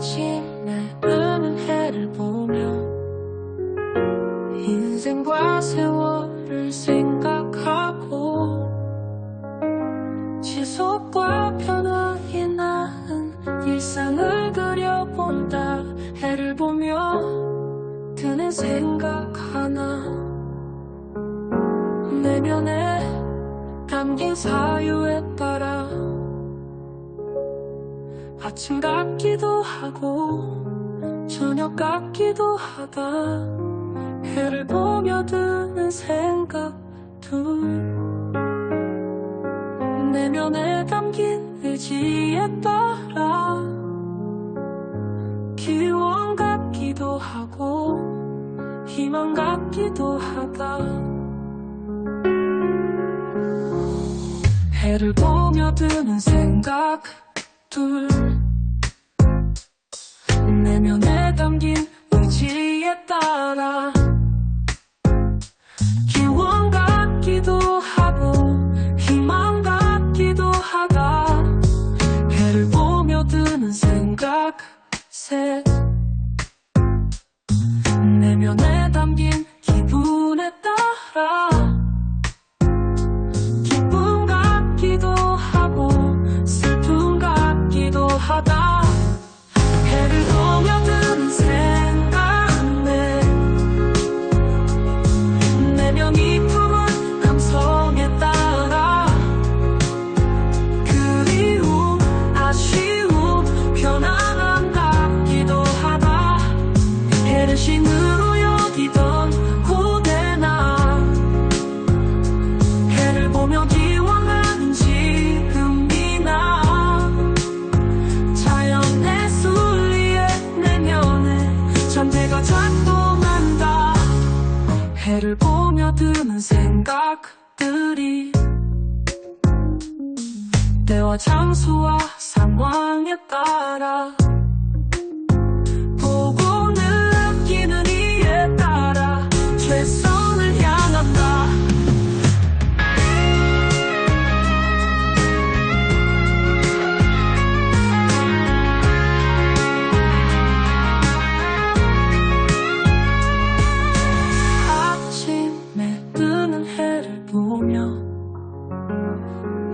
아침에 뜨는 해를 보며 인생과 세월을 생각하고 지속과 변화에 낳은 일상을 그려본다. 해를 보며 드는 생각 하나 내면에 담긴 사유에 따라 아침 같기도 하고 저녁 같기도 하다. 해를 보며 드는 생각 둘. 내면에 담긴 의지에 따라 기원 같기도 하고 희망 같기도 하다. 해를 보며 드는 생각 둘. 내면에 담긴 의지에 따라 기원 같기도 하고 희망 같기도 하다. 해를 보며 드는 생각 셋. 내면에 담긴 기분에 따라 해를 보며 드는 생각들이 때와 장소와 상황에 따라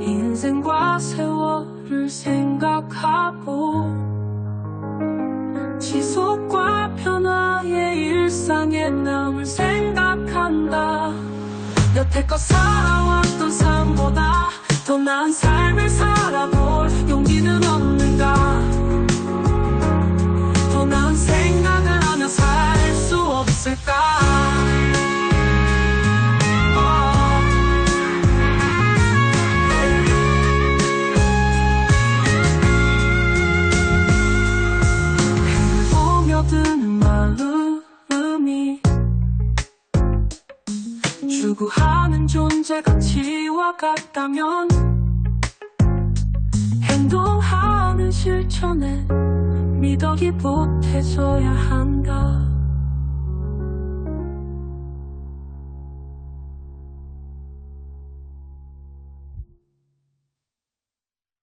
인생과 세월을 생각하고 지속과 변화의 일상에 남을 생각한다. 여태껏 살아왔던 삶보다 더 나은 삶 추구하는 존재 가치와 같다면 행동하는 실천에 미덕이 보태져야 한다.